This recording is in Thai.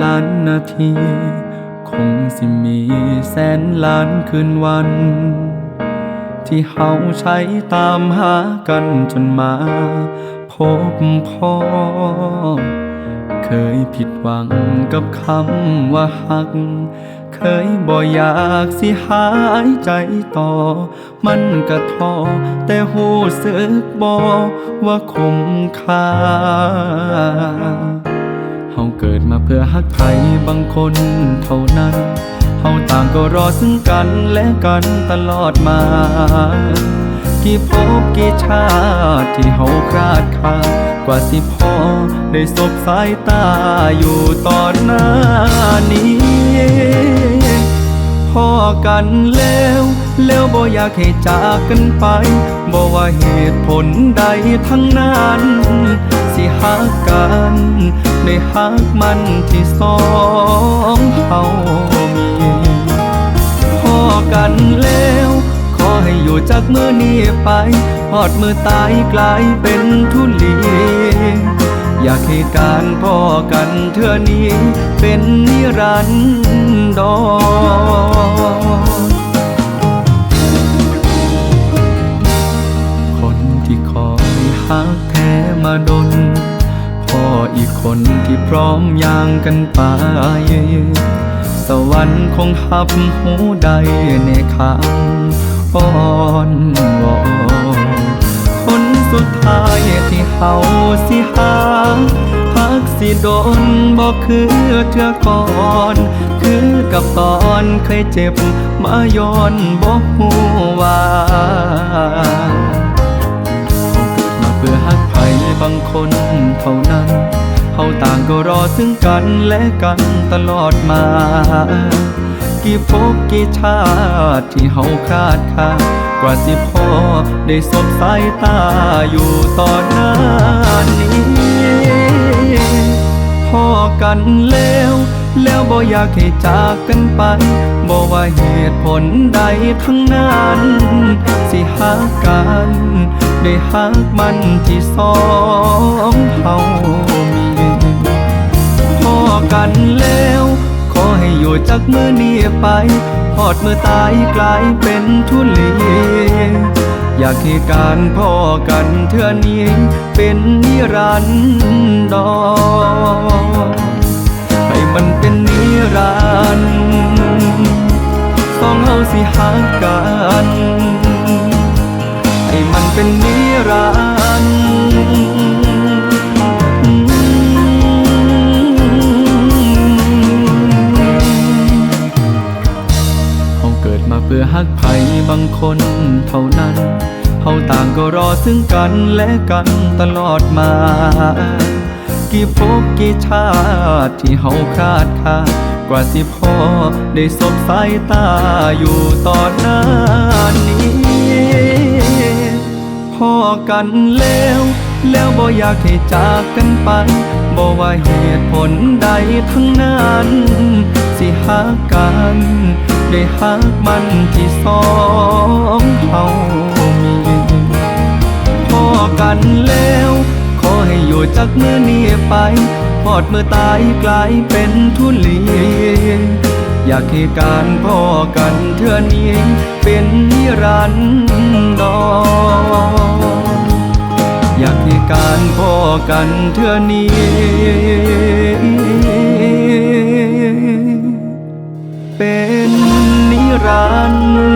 ล้านนาที คงสิมีแสนล้านคืนวัน ที่เฮาใช้ตามหากันจนมา พบพ่อ เคยผิดหวังกับคำว่าหัก เคยบ่อยากสิหายใจต่อ มันกระท้อแต่หูสึกบ่ว่าคุ้มค่า เฮาเกิดมาเพื่อฮักใครบางคนเท่านั้น เฮาต่างก็รอซึ่งกันและกันตลอดมา กี่ภพกี่ชาติที่เฮาคลาดคากว่าสิพอได้สบสายตาอยู่ตอนหน้านี้พอกันแล้วแล้วบ่อยากให้จากกันไปบ่ว่าเหตุผลใดทั้งนั้น สิหักกันได้หักมันที่สองเฮามีพอกันแล้วขอให้อยู่จากมือนี้ไปหอดมือตายกลายเป็นทุลีอยากให้การพ่อกันเท่อนี้เป็นนิรันดร พ่ออีกคนที่พร้อมย่างกันไป สวรรค์คงหับหูใดในคำอ้อนวอนคนสุดท้ายที่เฮาสิหาหักสิโดนบอกคือเธอก่อนคือกับตอนเคยเจ็บมาย้อนบอกหูว่า เท่านั้นเฮาต่างก็รอซึ่งกันและกันตลอดมา กี่ภพกี่ชาติที่เฮาคาดคากว่าสิพอได้สบสายตาอยู่ตอนหน้านี้พอกันแล้วแล้วบ่อยากให้จากกันไปบ่ว่าเหตุผลใดทั้งนั้น สิหักกัน ได้หักมันที่สองเฮามีพอกันแล้ว ขอให้อยู่จากมือนี้ไปหอดมือตายกลายเป็นทุลีอยากให้การพ่อกันเท่อนี้เป็นนิรันดรให้มันเป็นนิรันดร์สองเฮาสิหักกัน ให้มันเป็นนิ บางคนเท่านั้นเฮาต่างก็รอซึ่งกันและกันตลอดมา กี่ภพกี่ชาติที่เฮาคาดคากว่าสิพอได้สบสายตาอยู่ตอนหน้านี้พอกันแล้ว แล้วบ่อยากให้จากกันไปบ่ว่าเหตุผลใดทั้งนั้น สิหักกัน ได้หักมันที่สองเฮามีพอกันแล้ว ขอให้อยู่จากมือนี้ไปหอดมือตายกลายเป็นทุลีอยากให้การพ่อกันเท่อนี้เป็นนิรันดรอยากให้การพ่อกันเท่อนี้ run.